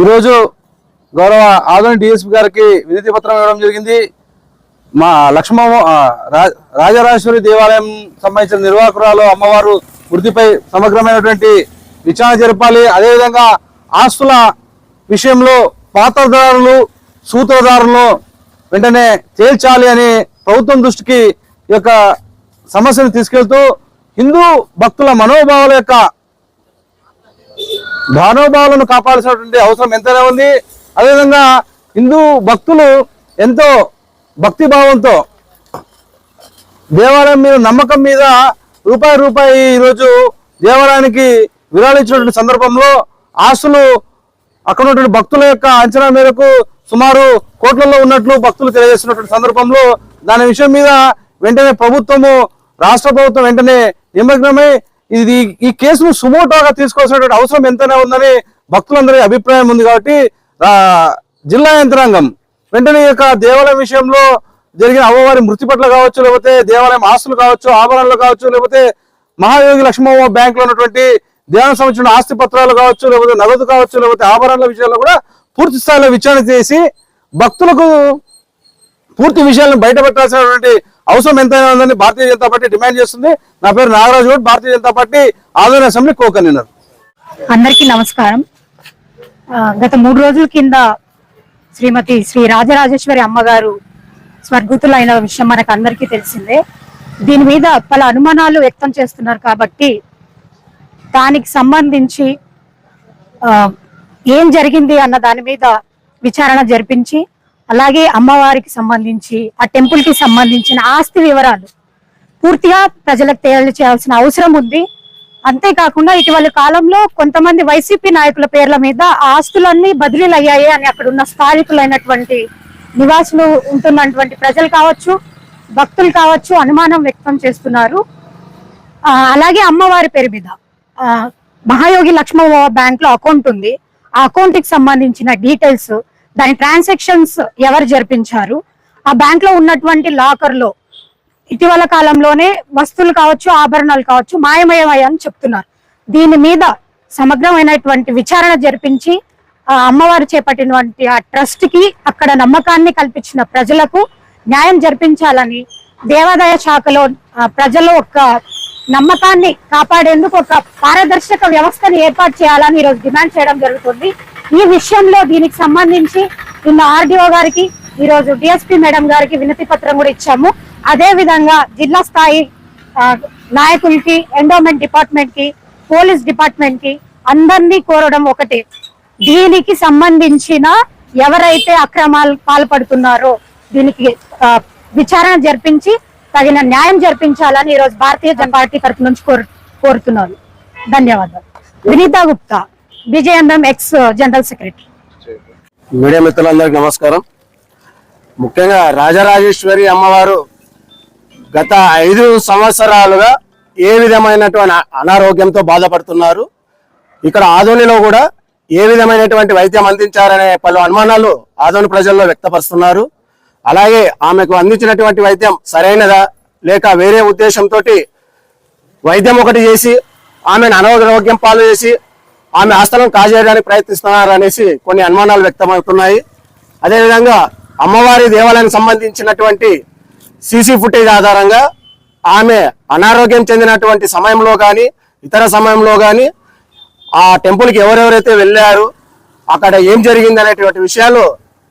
ఈరోజు గౌరవ ఆదోని డిఎస్పీ గారికి వినతి పత్రం ఇవ్వడం జరిగింది. మా లక్ష్మ రాజరాజేశ్వరి దేవాలయం సంబంధించిన నిర్వాహకురాలు అమ్మవారు వృత్తిపై సమగ్రమైనటువంటి విచారణ జరపాలి. అదేవిధంగా ఆస్తుల విషయంలో పాత్రదారులు సూత్రధారులను వెంటనే తేల్చాలి అని ప్రభుత్వం దృష్టికి ఈ యొక్క సమస్యను తీసుకెళ్తూ హిందూ భక్తుల మనోభావాల యొక్క దానోభావాలను కాపాడాల్సినటువంటి అవసరం ఎంతైనా ఉంది. అదేవిధంగా హిందూ భక్తులు ఎంతో భక్తి భావంతో దేవాలయం మీద నమ్మకం మీద రూపాయి రూపాయి ఈరోజు దేవాలయానికి విరాళించినటువంటి సందర్భంలో ఆస్తులు అక్కడ ఉన్నటువంటి భక్తుల యొక్క అంచనా మేరకు సుమారు కోట్లలో ఉన్నట్లు భక్తులు తెలియజేస్తున్నటువంటి సందర్భంలో దాని విషయం మీద వెంటనే ప్రభుత్వము రాష్ట్ర ప్రభుత్వం వెంటనే నిమగ్నమై ఇది ఈ కేసును సుమోటోగా తీసుకోవాల్సినటువంటి అవసరం ఎంతనే ఉందని భక్తులందరి అభిప్రాయం ఉంది కాబట్టి జిల్లా యంత్రాంగం వెంటనే ఈ యొక్క దేవాలయం విషయంలో జరిగిన అమ్మవారి మృతి పట్ల కావచ్చు లేకపోతే దేవాలయం ఆస్తులు కావచ్చు ఆభరణాలు కావచ్చు లేకపోతే మహాయోగి లక్ష్మమ్మ బ్యాంక్లో ఉన్నటువంటి దేవాలయం సంబంధించిన ఆస్తి పత్రాలు కావచ్చు లేకపోతే నగదు కావచ్చు లేకపోతే ఆభరణాల విషయాల్లో కూడా పూర్తి స్థాయిలో విచారణ చేసి భక్తులకు పూర్తి విషయాలను బయటపెట్టాల్సినటువంటి అవసరం ఎంతైనా ఉందని భారతీయ జనతా పార్టీ డిమాండ్ చేస్తుంది. నా పేరు నాగరాజు గౌడ్ భారతీయ జనతా పార్టీ ఆదరణ అసెంబ్లీ కో కన్వీనర్ అందరికీ నమస్కారం. గత మూడు రోజుల కింద శ్రీమతి శ్రీ రాజరాజేశ్వరి అమ్మగారు స్వర్గతులైన విషయం మనకు అందరికీ తెలిసిందే. దీని మీద పలు అనుమానాలు వ్యక్తం చేస్తున్నారు కాబట్టి దానికి సంబంధించి ఏం జరిగింది అన్న దాని మీద విచారణ జరిపించి అలాగే అమ్మవారికి సంబంధించి ఆ టెంపుల్కి సంబంధించిన ఆస్తి వివరాలు పూర్తిగా ప్రజలకు తెలియచేయాల్సిన అవసరం ఉంది. అంతేకాకుండా ఇటీవల కాలంలో కొంతమంది వైసీపీ నాయకుల పేర్ల మీద ఆ ఆస్తులన్నీ బదిలీలు అయ్యాయి అని అక్కడ ఉన్న స్థానికులైనటువంటి నివాసులు ఉంటున్నటువంటి ప్రజలు కావచ్చు భక్తులు కావచ్చు అనుమానం వ్యక్తం చేస్తున్నారు. అలాగే అమ్మవారి పేరు మీద మహాయోగి లక్ష్మవ బ్యాంక్లో అకౌంట్ ఉంది. ఆ అకౌంట్కి సంబంధించిన డీటెయిల్స్ దాని ట్రాన్సాక్షన్స్ ఎవరు జరిపించారు? ఆ బ్యాంక్లో ఉన్నటువంటి లాకర్లో ఇటీవల కాలంలోనే వస్తువులు కావచ్చు ఆభరణాలు కావచ్చు మాయమయమయ్యాయని చెప్తున్నారు. దీని మీద సమగ్రమైనటువంటి విచారణ జరిపించి ఆ అమ్మవారు చేపట్టినటువంటి ఆ ట్రస్ట్కి అక్కడ నమ్మకాన్ని కల్పించిన ప్రజలకు న్యాయం జరిపించాలని దేవాదాయ శాఖలో ప్రజలు ఒక నమ్మకాన్ని కాపాడేందుకు ఒక పారదర్శక వ్యవస్థను ఏర్పాటు చేయాలని ఈరోజు డిమాండ్ చేయడం జరుగుతుంది. ఈ విషయంలో దీనికి సంబంధించి నిన్న ఆర్డీఓ గారికి ఈరోజు డిఎస్పీ మేడం గారికి వినతి పత్రం కూడా ఇచ్చాము. అదే విధంగా జిల్లా స్థాయి నాయకులకి ఎండోమెంట్ డిపార్ట్మెంట్కి పోలీస్ డిపార్ట్మెంట్కి అందరినీ కోరడం ఒకటి. దీనికి సంబంధించిన ఎవరైతే అక్రమాలు పాల్పడుతున్నారో దీనికి విచారణ జరిపించి తగిన న్యాయం జరిపించాలని ఈరోజు భారతీయ జనతా పార్టీ తరఫు నుంచి కోరుతున్నారు. ధన్యవాదాలు. Vineetha Gupta BJMM ex general secretary. Media మిత్రులందరికీ నమస్కారం. ముఖ్యంగా రాజరాజేశ్వరి అమ్మవారు గత ఐదు సంవత్సరాలుగా ఏ విధమైనటువంటి అనారోగ్యంతో బాధపడుతున్నారు. ఇక్కడ ఆదోనిలో కూడా ఏ విధమైనటువంటి వైద్యం అందించారనే పలు అనుమానాలు ఆదోని ప్రజల్లో వ్యక్తపరుస్తున్నారు. అలాగే ఆమెకు అందించినటువంటి వైద్యం సరైనదా లేక వేరే ఉద్దేశంతో వైద్యం ఒకటి చేసి ఆమెను అనారోగ్యం పాలు చేసి ఆమె ఆస్థలం కాజేయడానికి ప్రయత్నిస్తున్నారు అనేసి కొన్ని అనుమానాలు వ్యక్తమవుతున్నాయి. అదేవిధంగా అమ్మవారి దేవాలయానికి సంబంధించినటువంటి సీసీ ఫుటేజ్ ఆధారంగా ఆమె అనారోగ్యం చెందినటువంటి సమయంలో కానీ ఇతర సమయంలో కానీ ఆ టెంపుల్కి ఎవరెవరైతే వెళ్ళారు అక్కడ ఏం జరిగింది అనేటువంటి విషయాలు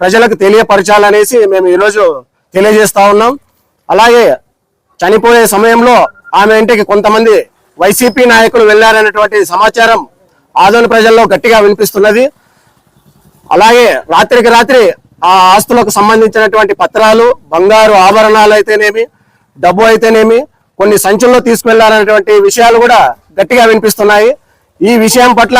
ప్రజలకు తెలియపరచాలనేసి మేము ఈరోజు తెలియజేస్తా ఉన్నాం. అలాగే చనిపోయే సమయంలో ఆమె ఇంటికి కొంతమంది వైసీపీ నాయకులు వెళ్ళారనేటువంటి సమాచారం ఆదోని ప్రజల్లో గట్టిగా వినిపిస్తున్నది. అలాగే రాత్రికి రాత్రి ఆ ఆస్తులకు సంబంధించినటువంటి పత్రాలు బంగారు ఆభరణాలు అయితేనేమి డబ్బు అయితేనేమి కొన్ని సంచుల్లో తీసుకువెళ్ళారనేటువంటి విషయాలు కూడా గట్టిగా వినిపిస్తున్నాయి. ఈ విషయం పట్ల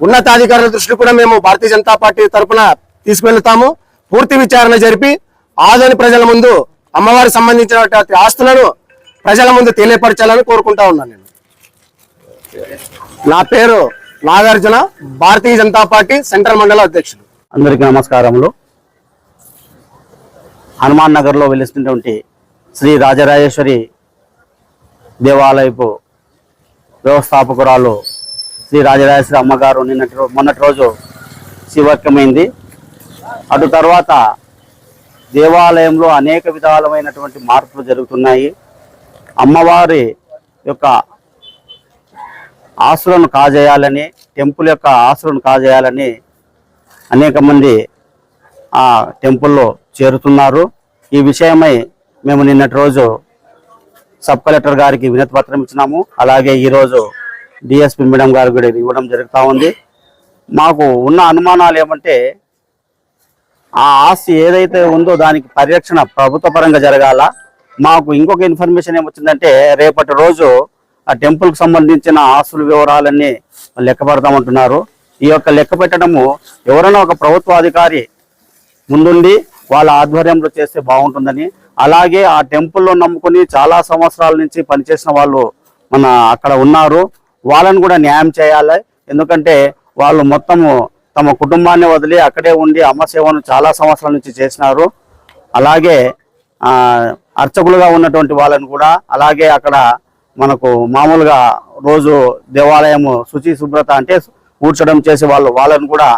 ఉన్నతాధికారుల దృష్టి కూడా మేము భారతీయ జనతా పార్టీ తరఫున తీసుకువెళ్తాము పూర్తి విచారణ జరిపి ఆదోని ప్రజల ముందు అమ్మవారికి సంబంధించినటువంటి ఆస్తులను ప్రజల ముందు తెలియపరచాలని కోరుకుంటా ఉన్నాను నేను. నా పేరు నాగార్జున భారతీయ జనతా పార్టీ సెంట్రల్ మండల అధ్యక్షుడు. అందరికీ నమస్కారములు. హనుమాన్ నగర్లో వెలుస్తున్నటువంటి శ్రీ రాజరాజేశ్వరి దేవాలయపు వ్యవస్థాపకురాలు శ్రీ రాజరాజేశ్వరి అమ్మగారు నిన్నటి మొన్నటి రోజు శివర్కమైంది అటు తర్వాత దేవాలయంలో అనేక విధాలమైనటువంటి మార్పులు జరుగుతున్నాయి. అమ్మవారి యొక్క ఆశలను కాజేయాలని టెంపుల్ యొక్క ఆశలను కాజేయాలని అనేక మంది ఆ టెంపుల్లో చేరుతున్నారు. ఈ విషయమై మేము నిన్నటి రోజు సబ్ కలెక్టర్ గారికి వినతి పత్రం ఇచ్చినాము. అలాగే ఈరోజు డిఎస్పి మేడం గారు కూడా ఇవ్వడం జరుగుతూ ఉంది. మాకు ఉన్న అనుమానాలు ఏమంటే ఆ ఆస్తి ఏదైతే ఉందో దానికి పరిరక్షణ ప్రభుత్వ పరంగా జరగాల. మాకు ఇంకొక ఇన్ఫర్మేషన్ ఏమొచ్చిందంటే రేపటి రోజు ఆ టెంపుల్కు సంబంధించిన ఆస్తుల వివరాలన్నీ లెక్క పెడతామంటున్నారు ఈ యొక్క లెక్క పెట్టడము ఎవరైనా ఒక ప్రభుత్వాధికారి ముందుండి వాళ్ళ ఆధ్వర్యంలో చేస్తే బాగుంటుందని. అలాగే ఆ టెంపుల్లో నమ్ముకొని చాలా సంవత్సరాల నుంచి పనిచేసిన వాళ్ళు మన అక్కడ ఉన్నారు. వాళ్ళని కూడా న్యాయం చేయాలి. ఎందుకంటే వాళ్ళు మొత్తము తమ కుటుంబాన్ని వదిలి అక్కడే ఉండి అమ్మ సేవను చాలా సంవత్సరాల నుంచి చేసినారు. అలాగే అర్చకులుగా ఉన్నటువంటి వాళ్ళని కూడా అలాగే అక్కడ మనకు మామూలుగా రోజు దేవాలయము శుచి శుభ్రత అంటే ఊడ్చడం చేసే వాళ్ళు వాళ్ళని కూడా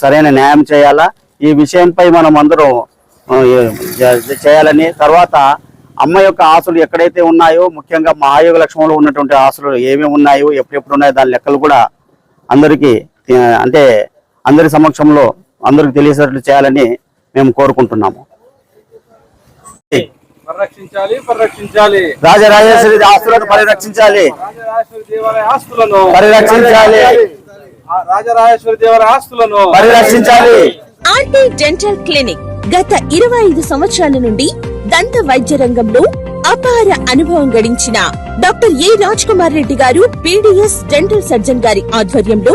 సరైన న్యాయం చేయాలా? ఈ విషయంపై మనం అందరం చేయాలని. తర్వాత అమ్మ యొక్క ఆశలు ఎక్కడైతే ఉన్నాయో ముఖ్యంగా మహాయోగ లక్ష్మంలో ఉన్నటువంటి ఆశలు ఏమేమి ఉన్నాయో ఎప్పుడెప్పుడు ఉన్నాయో దాని లెక్కలు కూడా అందరికీ అంటే అందరి సమక్షంలో అందరికి తెలిసేటట్లు చేయాలని మేము కోరుకుంటున్నాము. పరిరక్షించాలి పరిరక్షించాలి. రాజరాజేశ్వరి ఆస్తులను పరిరక్షించాలి. పరిరక్షించాలి. ఆ రాజరాజేశ్వరి దేవాలయ ఆస్తులను. పరిరక్షించాలి. ఆర్టీ డెంటల్ క్లినిక్ గత ఇరవై ఐదు సంవత్సరాల నుండి దంత వైద్య రంగంలో అపార అనుభవం గడించిన doctor A Raj Kumar Reddy garu PDS dental surgeon గారి ఆధ్వర్యంలో